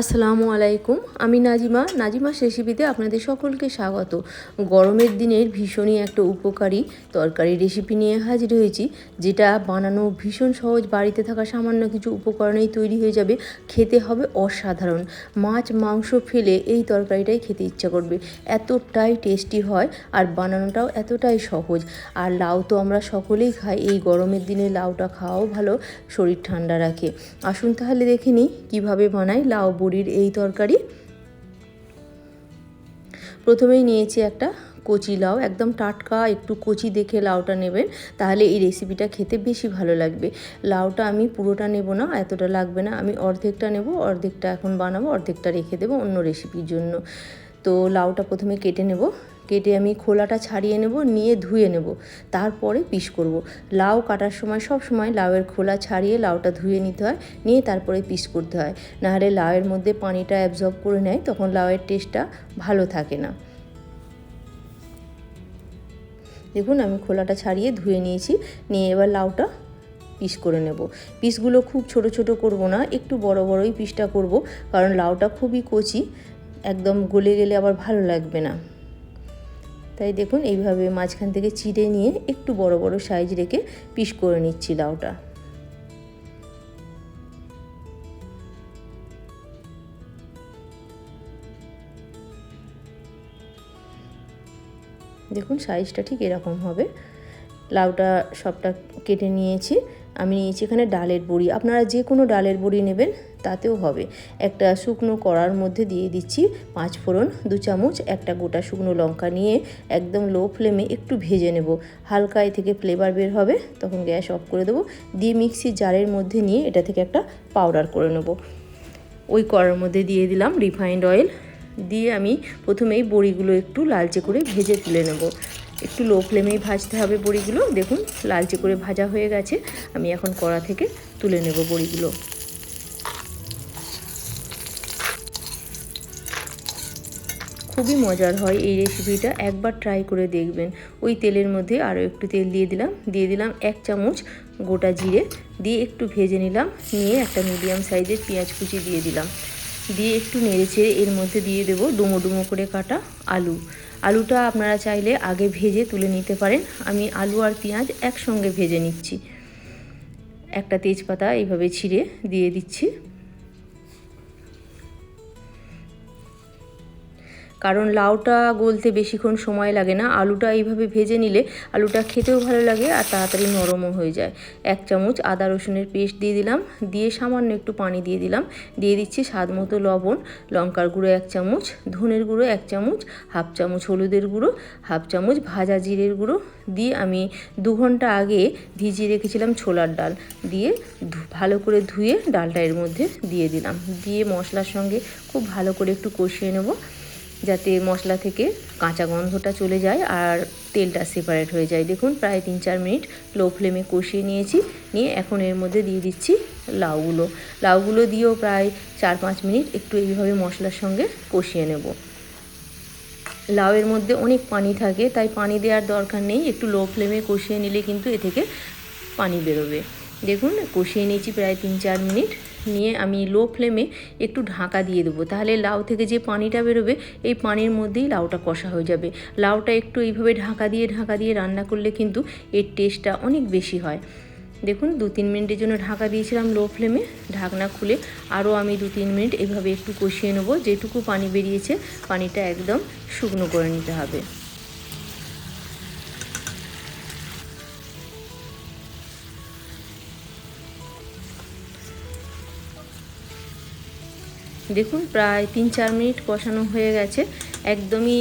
আসসালামু আলাইকুম, আমি নাজিমা। নাজিমা রেসিপিতে আপনাদের সকলকে স্বাগত। গরমের দিনের ভীষণই একটা উপকারী তরকারি রেসিপি নিয়ে হাজির হয়েছি, যেটা বানানো ভীষণ সহজ, বাড়িতে থাকা সামান্য কিছু উপকরণেই তৈরি হয়ে যাবে। খেতে হবে অসাধারণ। মাছ, মাংস ফেলে এই তরকারিটাই খেতে ইচ্ছা করবে। এতটাই টেস্টি হয় আর বানানোটাও এতটাই সহজ। আর লাউ তো আমরা সকলেই খাই, এই গরমের দিনে লাউটা খাওয়াও ভালো, শরীর ঠান্ডা রাখে। আসুন তাহলে দেখে নিই কীভাবে বানাই লাউ বড়ির এই তরকারি। প্রথমেই নিয়েছি একটা কচি লাউ, একদম টাটকা, একটু কচি দেখে লাউটা নেবেন, তাহলে এই রেসিপিটা খেতে বেশি ভালো লাগবে। লাউটা আমি পুরোটা নেব না, এতটা লাগবে না, আমি অর্ধেকটা নেব, অর্ধেকটা এখন বানাবো, অর্ধেকটা রেখে দেবো অন্য রেসিপির জন্য। তো লাউটা প্রথমে কেটে নেব। কেটে আমি খোলাটা ছাড়িয়ে নেব, নিয়ে ধুয়ে নেব। তারপরে পিস করব। লাউ কাটার সময় সব সময় লাউয়ের খোলা ছাড়িয়ে লাউটা ধুয়ে নিতে হয়, নিয়ে তারপরে পিস করতে হয়। নাহলে লাউয়ের মধ্যে পানিটা অ্যাবজর্ব করে নেয়, তখন লাউয়ের টেস্টটা ভালো থাকে না। দেখুন, আমি খোলাটা ছাড়িয়ে ধুয়ে নিয়েছি, নিয়ে এবার লাউটা পিস করে নেব। পিসগুলো খুব ছোট ছোট করব না, একটু বড় বড়ই পিসটা করব, কারণ লাউটা খুবই কচি, একদম গলে গেলে আবার ভালো লাগবে না। তাই দেখুন, এইভাবে মাঝখান থেকে চিড়ে নিয়ে একটু বড় বড় সাইজ রেখে পিস করে নিচ্ছি লাউটা। দেখুন, সাইজটা ঠিক এরকম হবে। লাউটা সবটা কেটে নিয়েছি। আমি নিয়েছি এখানে ডালের বড়ি। আপনারা যে কোনো ডালের বড়ি নেবেন, তাতেও হবে। একটা শুকনো কড়ার মধ্যে দিয়ে দিচ্ছি পাঁচ ফোড়ন, দু চামচ, একটা গোটা শুকনো লঙ্কা নিয়ে একদম লো ফ্লেমে একটু ভেজে নেব। হালকা এ থেকে ফ্লেভার বের হবে, তখন গ্যাস অফ করে দেবো। দিয়ে মিক্সি জারের মধ্যে নিয়ে এটা থেকে একটা পাউডার করে নেব। ওই কড়ার মধ্যে দিয়ে দিলাম রিফাইন্ড অয়েল। দিয়ে আমি প্রথমেই বড়িগুলো একটু লালচে করে ভেজে তুলে নেব। একটু লো ফ্লেমেই ভাজতে হবে বড়িগুলো। দেখুন, লালচে করে ভাজা হয়ে গেছে। আমি এখন কড়া থেকে তুলে নেব বড়িগুলো। খুবই মজার হয় এই রেসিপিটা একবার ট্রাই করে দেখবেন। ওই তেলের মধ্যে আরও একটু তেল দিয়ে দিলাম। দিয়ে দিলাম এক চামচ গোটা জিরে। দিয়ে একটু ভেজে নিলাম। নিয়ে একটা মিডিয়াম সাইজের পেঁয়াজ কুচি দিয়ে দিলাম। দিয়ে একটু নেড়ে চেড়ে এর মধ্যে দিয়ে দেবো ডুমো ডুমো করে কাটা আলু। আলুটা আপনারা চাইলে আগে ভেজে তুলে নিতে পারেন। আমি আলু আর পেঁয়াজ একসঙ্গে ভেজে নিচ্ছি। একটা তেজপাতা এইভাবে ছিঁড়ে দিয়ে দিচ্ছি। কারণ লাউটা গলতে বেশিক্ষণ সময় লাগে না। আলুটা এইভাবে ভেজে নিলে আলুটা খেতেও ভালো লাগে আর তাড়াতাড়ি নরমও হয়ে যায়। এক চামচ আদা রসুনের পেস্ট দিয়ে দিলাম। দিয়ে সামান্য একটু পানি দিয়ে দিলাম। দিয়ে দিচ্ছি স্বাদ মতো লবণ, লঙ্কার গুঁড়ো এক চামচ, ধনের গুঁড়ো এক চামচ, হাফ চামচ হলুদের গুঁড়ো, হাফ চামচ ভাজা জিরের গুঁড়ো। দিয়ে আমি দু ঘণ্টা আগে ভিজিয়ে রেখেছিলাম ছোলার ডাল। দিয়ে ভালো করে ধুয়ে ডালটা এর মধ্যে দিয়ে দিলাম। দিয়ে মশলার সঙ্গে খুব ভালো করে একটু কষিয়ে নেব। যাতে মশলা থেকে কাঁচা গন্ধটা চলে যায় আর তেলটা সেপারেট হয়ে যায়। দেখুন, প্রায় তিন চার মিনিট লো ফ্লেমে কষিয়ে নিয়েছি। নিয়ে এখন এর মধ্যে দিয়ে দিচ্ছি লাউগুলো। লাউগুলো দিয়েও প্রায় চার পাঁচ মিনিট একটু এইভাবে মশলার সঙ্গে কষিয়ে নেব। লাউয়ের মধ্যে অনেক পানি থাকে, তাই পানি দেওয়ার দরকার নেই। একটু লো ফ্লেমে কষিয়ে নিলে কিন্তু এ থেকে পানি বেরোবে। দেখুন, কষিয়ে নিয়েছি প্রায় তিন চার মিনিট। নিয়ে আমি লো ফ্লেমে একটু ঢাকা দিয়ে দেবো। তাহলে লাউ থেকে যে পানিটা বেরোবে, এই পানির মধ্যেই লাউটা কষা হয়ে যাবে। লাউটা একটু এইভাবে ঢাকা দিয়ে ঢাকা দিয়ে রান্না করলে কিন্তু এর টেস্টটা অনেক বেশি হয়। দেখুন, দু তিন মিনিটের জন্য ঢাকা দিয়েছিলাম লো ফ্লেমে ঢাকনা খুলে আরও আমি দু তিন মিনিট এভাবে একটু কষিয়ে নেব। যেটুকু পানি বেরিয়েছে, পানিটা একদম শুকনো করে নিতে হবে। দেখুন, প্রায় তিন চার মিনিট কষানো হয়ে গেছে। একদমই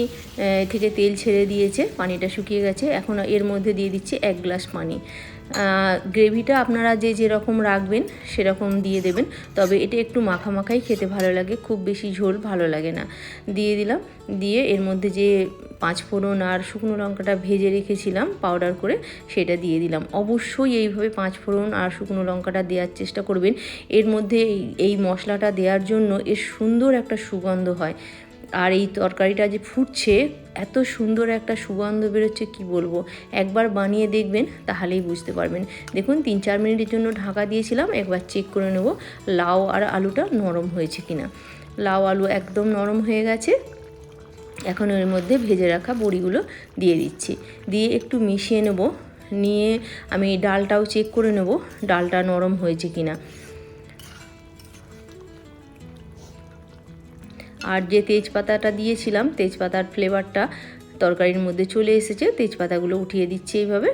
থেকে তেল ছেড়ে দিয়েছে, পানিটা শুকিয়ে গেছে। এখন এর মধ্যে দিয়ে দিচ্ছি এক গ্লাস পানি। গ্রেভিটা আপনারা যে যেরকম রাখবেন, সেরকম দিয়ে দেবেন। তবে এটা একটু মাখা মাখাই খেতে ভালো লাগে, খুব বেশি ঝোল ভালো লাগে না। দিয়ে দিলাম, দিয়ে এর মধ্যে যে পাঁচ ফোড়ন আর শুকনো লঙ্কাটা ভেজে রেখেছিলাম পাউডার করে, সেটা দিয়ে দিলাম। অবশ্যই এইভাবে পাঁচ ফোড়ন আর শুকনো লঙ্কাটা দেওয়ার চেষ্টা করবেন। এর মধ্যে এই মশলাটা দেওয়ার জন্য এর সুন্দর একটা সুগন্ধ হয়। আর এই তরকারিটা যে ফুটছে, এত সুন্দর একটা সুগন্ধ বেরোচ্ছে, কি বলব? একবার বানিয়ে দেখবেন, তাহলেই বুঝতে পারবেন। দেখুন, তিন চার মিনিটের জন্য ঢাকা দিয়েছিলাম, একবার চেক করে নেব, লাউ আর আলুটা নরম হয়েছে কিনা। লাউ আলু একদম নরম হয়ে গেছে, এখন এর মধ্যে ভেজে রাখা বড়িগুলো দিয়ে দিচ্ছি। দিয়ে একটু মিশিয়ে নেব, নিয়ে আমি ডালটাও চেক করে নেব, ডালটা নরম হয়েছে কিনা। আর যে তেজপাতাটা দিয়েছিলাম, তেজপাতার ফ্লেভারটা তরকারির মধ্যে চলে এসেছে, তেজপাতাগুলো উঠিয়ে দিচ্ছি এইভাবে।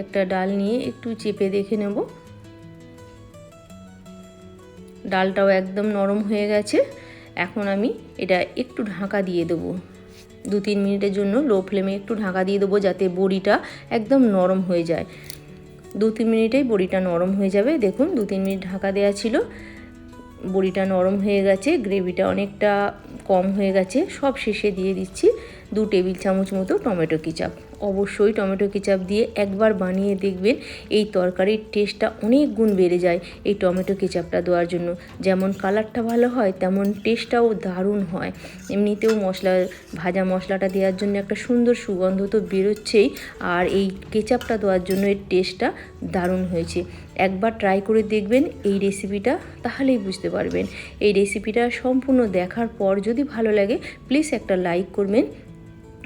একটা ডাল নিয়ে একটু চেপে দেখে নেব। ডালটাও একদম নরম হয়ে গেছে। এখন আমি এটা একটু ঢাকা দিয়ে দেবো। দু তিন মিনিটের জন্য লো ফ্লেমে একটু ঢাকা দিয়ে দেবো যাতে বড়িটা একদম নরম হয়ে যায়। দু তিন মিনিটেই বড়িটা নরম হয়ে যাবে। দেখুন, দু তিন মিনিট ঢাকা দেওয়া ছিল। বড়িটা নরম হয়ে গেছে, গ্রেভিটা অনেকটা কম হয়ে গেছে। সব শেষে দিয়ে দিচ্ছি দু টেবিল চামচ মতো টমেটো কিচাপ। অবশ্যই টমেটো কেচাপ দিয়ে একবার বানিয়ে দেখবেন এই তরকারির টেস্টটা অনেক গুণ বেড়ে যায় এই টমেটো কেচাপটা দেওয়ার জন্য। যেমন কালারটা ভালো হয়, তেমন টেস্টটাও দারুণ হয়। এমনিতেও মশলা, ভাজা মশলাটা দেওয়ার জন্য একটা সুন্দর সুগন্ধ তো বেরোচ্ছেই আর এই কেচাপটা দেওয়ার জন্য এর টেস্টটা দারুণ হয়েছে। একবার ট্রাই করে দেখবেন, এই রেসিপিটা তাহলেই বুঝতে পারবেন। এই রেসিপিটা সম্পূর্ণ দেখার পর যদি ভালো লাগে প্লিজ একটা লাইক করবেন।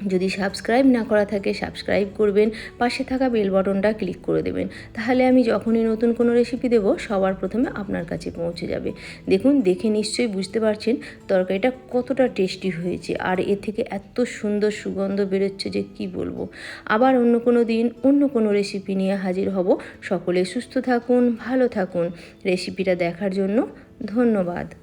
যদি সাবস্ক্রাইব না করা থাকে, সাবস্ক্রাইব করবেন, পাশে থাকা বেল বটনটা ক্লিক করে দেবেন। তাহলে আমি যখনই নতুন কোনো রেসিপি দেবো, সবার প্রথমে আপনার কাছে পৌঁছে যাবে। দেখুন, দেখে নিশ্চয়ই বুঝতে পারছেন তরকারিটা কতটা টেস্টি হয়েছে আর এ থেকে এত সুন্দর সুগন্ধ বেরোচ্ছে যে কি বলব। আবার অন্য কোনো দিন অন্য কোনো রেসিপি নিয়ে হাজির হব। সকলে সুস্থ থাকুন, ভালো থাকুন। রেসিপিটা দেখার জন্য ধন্যবাদ।